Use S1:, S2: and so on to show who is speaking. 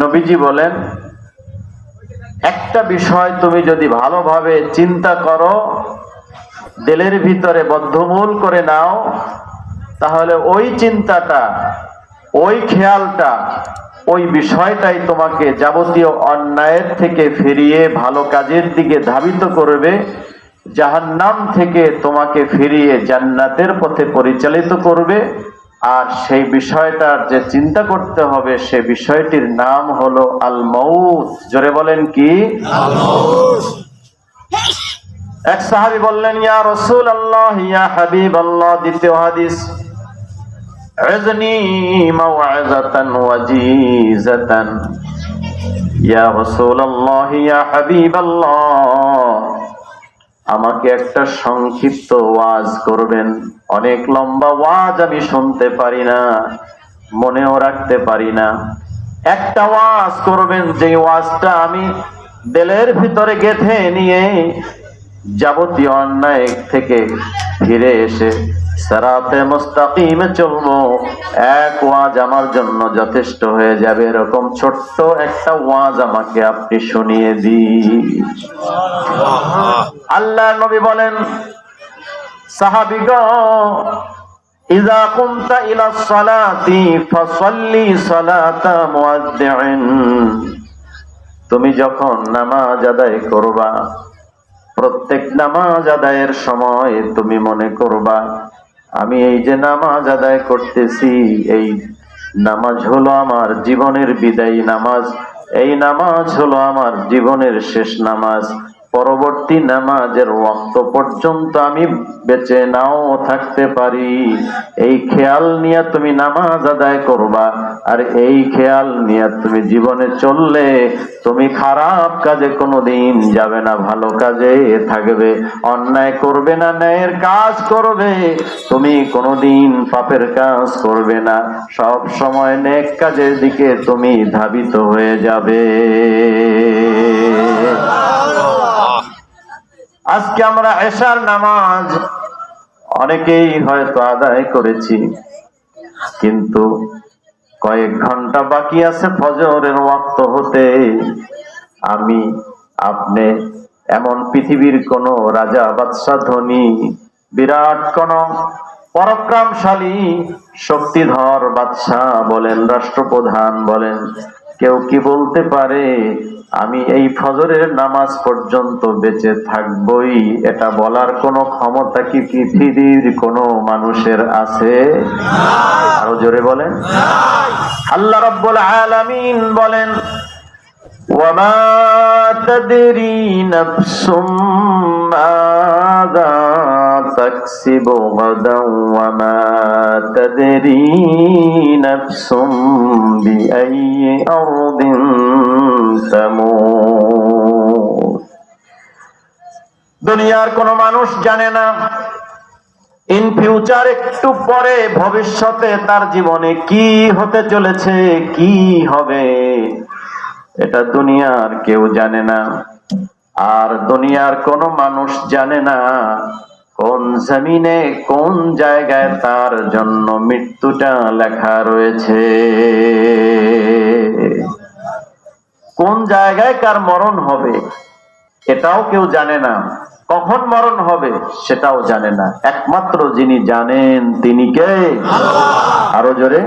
S1: নবীজি বলেন, একটা বিষয় তুমি যদি ভালোভাবে চিন্তা করো, দিলের ভিতরে বদ্ধমূল করে নাও, তাহলে ওই চিন্তাটা, ওই খেয়ালটা, ওই বিষয়টাই তোমাকে যাবতীয় অন্যায়ের থেকে ফিরিয়ে ভালো কাজের দিকে ধাবিত করবে, জাহান্নাম থেকে তোমাকে ফিরিয়ে জান্নাতের পথে পরিচালিত করবে। আর সেই বিষয়টার যে চিন্তা করতে হবে সে বিষয়টির নাম হলো আল মৌত জোরে বলেন কি এক সাহাবি বললেন ইয়া রসুল আল্লাহ ইয়া হাবিব আল্লাহ দ্বিতীয় হাদিস عزني موعظة وجيزة يا رسول الله يا حبيب الله আমাকে একটা সংক্ষিপ্ত ওয়াজ করবেন অনেক লম্বা ওয়াজ আমি শুনতে পারি না মনেও রাখতে পারি না। একটা ওয়াজ করবেন যে ওয়াজটা আমি দিলের ভিতরে গেথে নিয়ে যাবতীয় অন্যায় থেকে ফিরে এসে সারাতে মুস্তাকিমে চলবো। এক ওয়াজ আমার জন্য যথেষ্ট হয়ে যাবে এরকম ছোট্ট একটা ওয়াজ আমাকে আপনি শুনিয়ে দিন। আল্লাহ নবী বলেন তুমি যখন নামাজ আদায় করবা, প্রত্যেক নামাজ আদায়ের সময় তুমি মনে করবা, আমি এই যে নামাজ আদায় করতেছি, এই নামাজ হলো আমার জীবনের বিদায়ী নামাজ, এই নামাজ হলো আমার জীবনের শেষ নামাজ। পরবর্তী নামাজের ওয়াক্ত পর্যন্ত আমি বেঁচে নাও থাকতে পারি। এই খেয়াল নিয়ে তুমি নামাজ আদায় করবা, আর এই খেয়াল নিয়ে তুমি জীবনে চললে তুমি খারাপ কাজে কোনোদিন যাবে না, ভালো কাজে থাকবে, অন্যায় করবে না, ন্যায়ের কাজ করবে, তুমি কোনোদিন পাপের কাজ করবে না, সব সময় নেক কাজের দিকে তুমি ধাবিত হয়ে যাবে। আজকে আমরা এশার নামাজ অনেকেই হয়তো আদায় করেছি, কিন্তু কয়েক ঘণ্টা বাকি আছে ফজরের ওয়াক্ত হতে। আমি আপনি এমন পৃথিবীর কোন রাজা, বাদশাহ, ধনী, বিরাট কোন পরাক্রমশালী, শক্তিধর বাদশাহ বলেন, রাষ্ট্রপ্রধান বলেন কেউ কি বলতে পারে আমি এই ফজরের নামাজ পর্যন্ত বেঁচে থাকবই? এটা বলার কোনো ক্ষমতা কি পৃথিবীর কোনো মানুষের আছে? আরও জোরে বলেন। আল্লাহ রব্বুল আলামিন বলেন وما تدري نفس ماذا تكسب غدا وما تدري نفس بأي أرض تموت দুনিয়ার কোনো মানুষ জানে না ইন ফিউচার একটু পরে ভবিষ্যতে তার জীবনে কি হতে চলেছে কি হবে এটা দুনিয়ার কেউ জানে না। আর দুনিয়ার কোনো মানুষ জানে না কোন জমিনে কোন জায়গায় তার জন্য মৃত্যুটা লেখা রয়েছে। কোন জায়গায় কার মরণ হবে এটাও কেউ জানে না। কখন মরণ হবে সেটাও জানে না। একমাত্র যিনি জানেন তিনি কে? আরও জোরে।